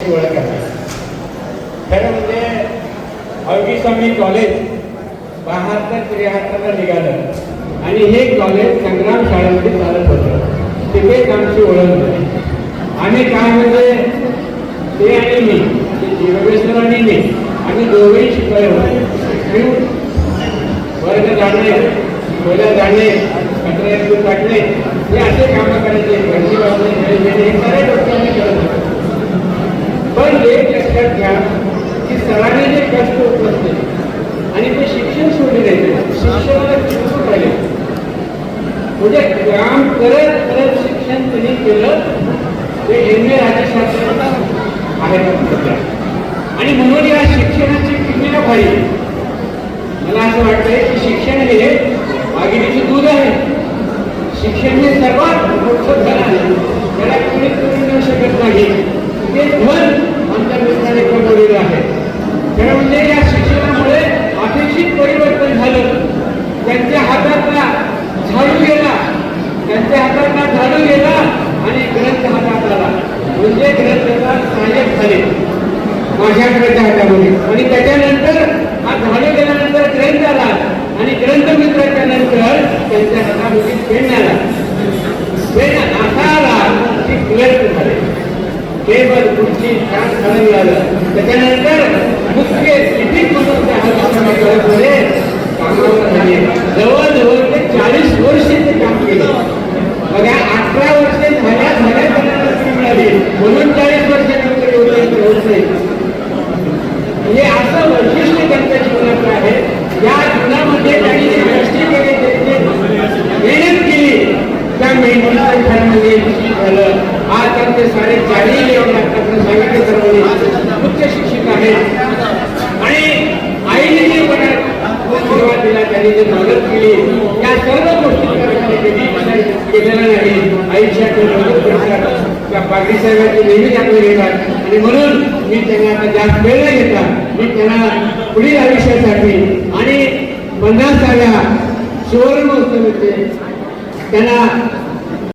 ओळख आहे खरं म्हणजे अवघी स्वामी कॉलेज बहात्तर त्र्याहत्तरला निघालं. आणि हे कॉलेज संग्राम शाळेमध्ये चालत होतं. तिथेच आमची ओळख झाली. आम्ही काय म्हणजे ते आणि मी योगेश्वर आणि मी आम्ही दोघेही शिकवाय होते वर्ग जाणे खोल्या जाणे कचरा दूर हे असे कामं करायचे. घरची बाजूने घरी घेणे हे सारे गोष्टी आम्ही करत होतो पण एक लक्षात घ्या की सरांनी जे कष्ट उपलब्ध आणि ते शिक्षण सोडले नाही शिक्षणाला चिकटून राहिले म्हणजे काम करत करत शिक्षण त्यांनी केलं ते एम ए राज्यशास्त्र आहे. आणि म्हणून या शिक्षणाची किमया पाहिजे मला असं वाटतंय की शिक्षण हे वाघिणीचे दूध आहे. शिक्षण हे सर्वात मोठं धन आहे. त्याला कोणी करू न शकत नाही. ते धन आमच्या मित्राने कमवलेलं आहे खरं म्हणजे या शिक्षणामुळे अपेक्षित परिवर्तन झालं त्यांच्या हातातला झाडू गेला त्यांच्या हातातला झाडू गेला आणि ग्रंथ हातात आला म्हणजे ग्रंथाला सहाय्यक झाले माझ्याकडे हातामध्ये आणि त्याच्यानंतर हा झाडू गेल्यानंतर ग्रंथ आला. आणि ग्रंथ मित्राच्या नंतर त्यांच्या हातामध्ये पेन आला. पेन असा आला की क्लर्क झाले. टेबल खुर्ची छान खाली आलं त्याच्यानंतर मुख्य लिपिक म्हणून त्या हातामध्ये कामावर झाले जवळजवळ ते चाळीस वर्ष ते काम केलं. बघा अठरा वर्ष झाल्या झाल्या त्यांना मिळाली. म्हणून त्या वर्षानंतर एवढं होत नाही हे असं वैशिष्ट्य त्यांच्या जीवनाचं आहे या जीवनामध्ये त्यांनी जे कष्ट केले त्यांची मेहनत केली त्या मेहनतीचं झालं आज त्यांचे साडे चारही लेवल सांगितले सर्वांनी. उच्च शिक्षित आहेत. आणि आईने जे मला सुरुवात दिला त्यांनी जे मदत केली त्या सर्व गोष्टी केलेल्या नाही. आयुष्यात मदत करतात. त्या पाटील साहेबांची नेहमी आपले येतात. आणि म्हणून मी त्यांना आता जास्त वेळ नाही घेतला मी त्यांना पुढील आयुष्यासाठी आणि पन्नासाव्या सुवर्ण महोत्सवाचे त्यांना